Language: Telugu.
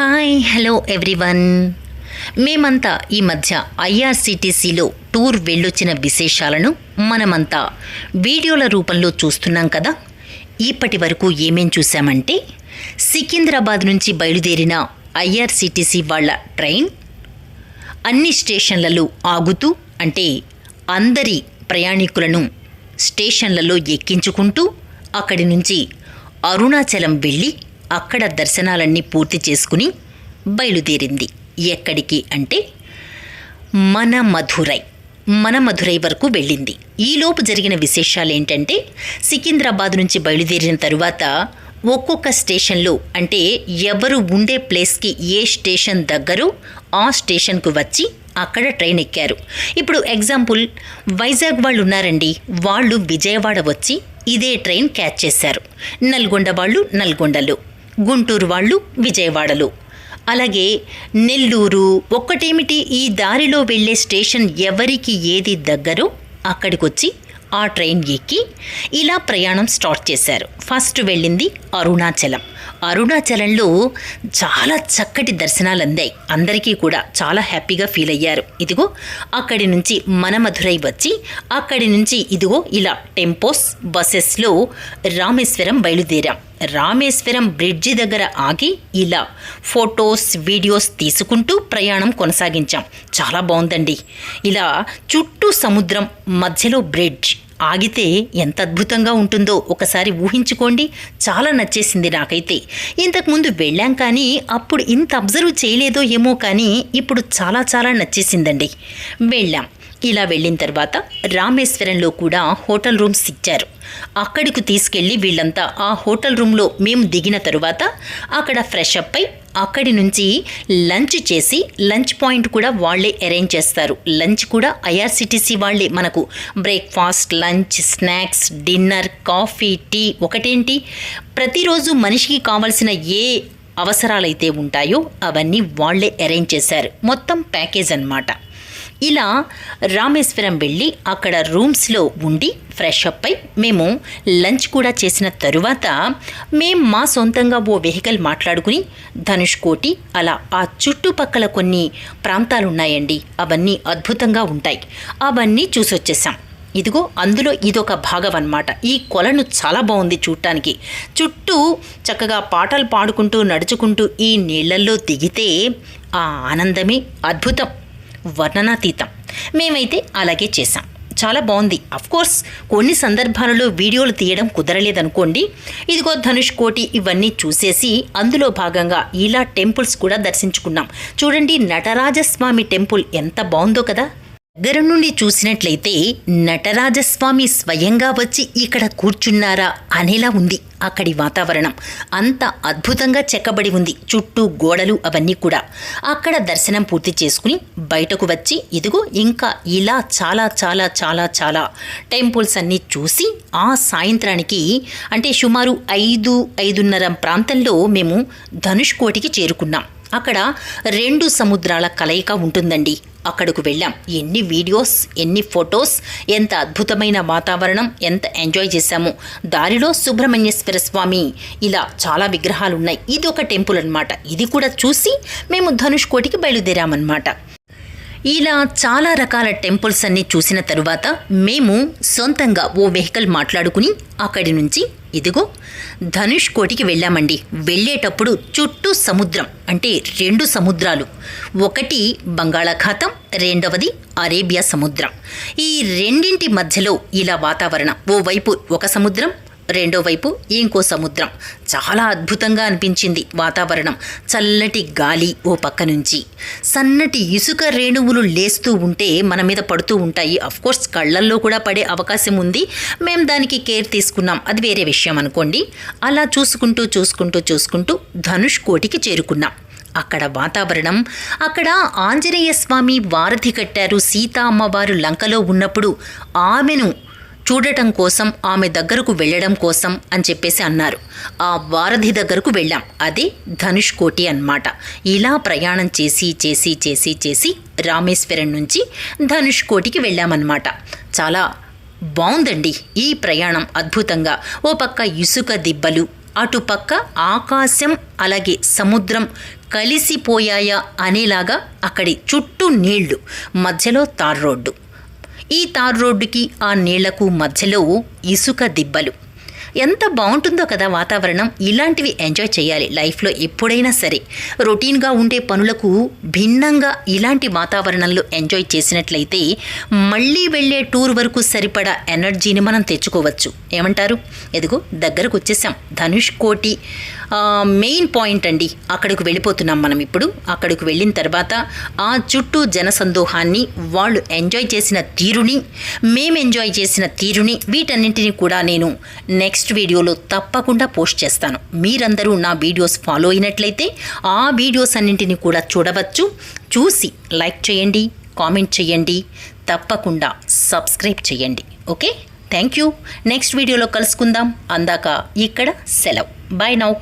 హాయ్ హలో ఎవ్రీవన్ మేమంతా ఈ మధ్య ఐఆర్సిటీసీలో టూర్ వెళ్ళొచ్చిన విశేషాలను మనమంతా వీడియోల రూపంలో చూస్తున్నాం కదా. ఇప్పటి వరకు ఏమేం చూసామంటే సికింద్రాబాద్ నుంచి బయలుదేరిన ఐఆర్సిటీసీ వాళ్ళ ట్రైన్ అన్ని స్టేషన్లలో ఆగుతూ అంటే అందరి ప్రయాణికులను స్టేషన్లలో ఎక్కించుకుంటూ అక్కడి నుంచి అరుణాచలం వెళ్ళి అక్కడ దర్శనాలన్నీ పూర్తి చేసుకుని బయలుదేరింది. ఎక్కడికి అంటే మన మధురై మన మధురై వరకు వెళ్ళింది. ఈలోపు జరిగిన విశేషాలు ఏంటంటే సికింద్రాబాద్ నుంచి బయలుదేరిన తరువాత ఒక్కొక్క స్టేషన్లో అంటే ఎవరు ఉండే ప్లేస్కి ఏ స్టేషన్ దగ్గరో ఆ స్టేషన్కు వచ్చి అక్కడ ట్రైన్ ఎక్కారు ఇప్పుడు ఎగ్జాంపుల్ వైజాగ్ వాళ్ళు ఉన్నారండి వాళ్ళు విజయవాడ వచ్చి ఇదే ట్రైన్ క్యాచ్ చేశారు. నల్గొండ వాళ్ళు నల్గొండలో. గుంటూరు వాళ్ళు విజయవాడలో. అలాగే నెల్లూరు ఒక్కటేమిటి ఈ దారిలో వెళ్ళే స్టేషన్ ఎవరికి ఏది దగ్గరో అక్కడికొచ్చి ఆ ట్రైన్ ఎక్కి ఇలా ప్రయాణం స్టార్ట్ చేశారు. ఫస్ట్ వెళ్ళింది అరుణాచలం. అరుణాచలంలో చాలా చక్కటి దర్శనాలు అందాయి. అందరికీ కూడా చాలా హ్యాపీగా ఫీల్ అయ్యారు. ఇదిగో అక్కడి నుంచి మన మధురై వచ్చి అక్కడి నుంచి ఇదిగో ఇలా టెంపోస్ బస్సెస్లో రామేశ్వరం బయలుదేరాం. రామేశ్వరం బ్రిడ్జి దగ్గర ఆగి ఇలా ఫొటోస్ వీడియోస్ తీసుకుంటూ ప్రయాణం కొనసాగించాం. చాలా బాగుందండి. ఇలా చుట్టూ సముద్రం మధ్యలో బ్రిడ్జ్ ఆగితే ఎంత అద్భుతంగా ఉంటుందో ఒకసారి ఊహించుకోండి. చాలా నచ్చేసింది నాకైతే. ఇంతకుముందు వెళ్ళాం కానీ అప్పుడు ఇంత అబ్జర్వ్ చేయలేదో ఏమో కానీ ఇప్పుడు చాలా చాలా నచ్చేసిందండి. వెళ్ళాం. ఇలా వెళ్ళిన తర్వాత రామేశ్వరంలో కూడా హోటల్ రూమ్స్ ఇచ్చారు అక్కడికి తీసుకెళ్ళి వీళ్ళంతా ఆ హోటల్ రూమ్లో మేము దిగిన తరువాత అక్కడ ఫ్రెష్ అప్ అయి అక్కడి నుంచి లంచ్ చేసి లంచ్ పాయింట్ కూడా వాళ్ళే అరేంజ్ చేస్తారు. లంచ్ కూడా ఐఆర్సిటీసీ వాళ్ళే మనకు. Breakfast lunch snacks dinner coffee tea ఒకటేంటి? ప్రతిరోజు మనిషికి కావాల్సిన ఏ అవసరాలైతే ఉంటాయో అవన్నీ వాళ్ళే అరేంజ్ చేశారు. మొత్తం ప్యాకేజ్ అన్నమాట. ఇలా రామేశ్వరం వెళ్ళి అక్కడ రూమ్స్లో ఉండి ఫ్రెష్ అప్ అయి మేము లంచ్ కూడా చేసిన తరువాత మేం మా సొంతంగా ఓ వెహికల్ మాట్లాడుకుని ధనుష్ కోటి అలా ఆ చుట్టుపక్కల కొన్ని ప్రాంతాలు ఉన్నాయండి అవన్నీ అద్భుతంగా ఉంటాయి. అవన్నీ చూసొచ్చేసాం. ఇదిగో అందులో ఇదొక భాగం అన్నమాట. ఈ కొలను చాలా బాగుంది చూడటానికి చుట్టూ చక్కగా పాటలు పాడుకుంటూ నడుచుకుంటూ ఈ నీళ్ళల్లో దిగితే ఆ ఆనందమే అద్భుతం. వర్ణనాతీతం. మేమైతే అలాగే చేసాం చాలా బాగుంది. కోర్స్ కొన్ని సందర్భాలలో వీడియోలు తీయడం కుదరలేదనుకోండి. ఇదిగో ధనుష్ కోటి ఇవన్నీ చూసేసి అందులో భాగంగా ఇలా టెంపుల్స్ కూడా దర్శించుకున్నాం. చూడండి నటరాజస్వామి టెంపుల్ ఎంత బాగుందో కదా! దగ్గర నుండి చూసినట్లయితే నటరాజస్వామి స్వయంగా వచ్చి ఇక్కడ కూర్చున్నారా అనేలా ఉంది అక్కడి వాతావరణం. అంత అద్భుతంగా చెక్కబడి ఉంది. చుట్టూ గోడలు అవన్నీ కూడా. అక్కడ దర్శనం పూర్తి చేసుకుని బయటకు వచ్చి ఇదిగో ఇంకా ఇలా చాలా చాలా చాలా చాలా టెంపుల్స్ అన్నీ చూసి ఆ సాయంత్రానికి అంటే సుమారు ఐదు ఐదున్నర ప్రాంతంలో మేము ధనుష్ కోటికి చేరుకున్నాం. అక్కడ రెండు సముద్రాల కలయిక ఉంటుందండి. అక్కడకు వెళ్ళాం. ఎన్ని వీడియోస్ ఎన్ని ఫొటోస్ ఎంత అద్భుతమైన వాతావరణం ఎంత ఎంజాయ్ చేశాము. దారిలో సుబ్రహ్మణ్యేశ్వర స్వామి. ఇలా చాలా విగ్రహాలు ఉన్నాయి ఇది ఒక టెంపుల్ అన్నమాట. ఇది కూడా చూసి మేము ధనుష్ కోటికి బయలుదేరామన్నమాట. ఇలా చాలా రకాల టెంపుల్స్ అన్ని చూసిన తరువాత మేము సొంతంగా ఓ వెహికల్ మాట్లాడుకుని అక్కడి నుంచి ఇదిగో ధనుష్ కోటికి వెళ్ళామండి. వెళ్ళేటప్పుడు చుట్టూ సముద్రం అంటే రెండు సముద్రాలు. ఒకటి బంగాళాఖాతం రెండవది అరేబియా సముద్రం. ఈ రెండింటి మధ్యలో ఇలా వాతావరణం. ఓవైపు ఒక సముద్రం రెండో వైపు ఇంకో సముద్రం. చాలా అద్భుతంగా అనిపించింది వాతావరణం. చల్లటి గాలి ఓ పక్క నుంచి. సన్నటి ఇసుక రేణువులు లేస్తూ ఉంటే మన మీద పడుతూ ఉంటాయి. కోర్స్ కళ్ళల్లో కూడా పడే అవకాశం ఉంది. మేము దానికి కేర్ తీసుకున్నాం. అది వేరే విషయం అనుకోండి. అలా చూసుకుంటూ చూసుకుంటూ చూసుకుంటూ ధనుష్ కోటికి చేరుకున్నాం. అక్కడ వాతావరణం అక్కడ ఆంజనేయ స్వామి వారధి కట్టారు. సీతా అమ్మవారు లంకలో ఉన్నప్పుడు ఆమెను చూడటం కోసం ఆమె దగ్గరకు వెళ్ళడం కోసం అని చెప్పేసి అన్నారు. ఆ వారధి దగ్గరకు వెళ్ళాం. అదే ధనుష్ కోటి అన్నమాట. ఇలా ప్రయాణం చేసి చేసి చేసి చేసి రామేశ్వరం నుంచి ధనుష్ కోటికి వెళ్ళామన్నమాట. చాలా బాగుందండి ఈ ప్రయాణం అద్భుతంగా. ఓ పక్క ఇసుక దిబ్బలు అటుపక్క ఆకాశం అలాగే సముద్రం కలిసిపోయాయా అనేలాగా అక్కడి చుట్టూ నీళ్ళు మధ్యలో తార్ రోడ్డు. ఈ తార్ రోడ్డుకి ఆ నీళ్ళకు మధ్యలో ఇసుక దిబ్బలు. ఎంత బాగుంటుందో కదా వాతావరణం. ఇలాంటివి ఎంజాయ్ చేయాలి. లైఫ్లో ఎప్పుడైనా సరే. రొటీన్గా ఉండే పనులకు భిన్నంగా ఇలాంటి వాతావరణంలో ఎంజాయ్ చేసినట్లయితే మళ్ళీ వెళ్ళే టూర్ వరకు సరిపడా ఎనర్జీని మనం తెచ్చుకోవచ్చు. ఏమంటారు? ఎదుగో దగ్గరకు వచ్చేసాం. ధనుష్ కోటి. మెయిన్ పాయింట్ అండి. అక్కడికి వెళ్ళిపోతున్నాం మనం ఇప్పుడు. అక్కడికి వెళ్ళిన తర్వాత ఆ చుట్టూ జనసందోహాన్ని వాళ్ళు ఎంజాయ్ చేసిన తీరుని మేము ఎంజాయ్ చేసిన తీరుని వీటన్నింటినీ కూడా నేను నెక్స్ట్ నెక్స్ట్ వీడియోలో తప్పకుండా పోస్ట్ చేస్తాను. మీరందరూ నా వీడియోస్ ఫాలో అయినట్లయితే ఆ వీడియోస్ అన్నింటినీ కూడా చూడవచ్చు. చూసి లైక్ చేయండి కామెంట్ చేయండి తప్పకుండా సబ్స్క్రైబ్ చేయండి. ఓకే? Thank you. నెక్స్ట్ వీడియోలో కలుసుకుందాం. అందాక ఇక్కడ సెలవు. Bye now.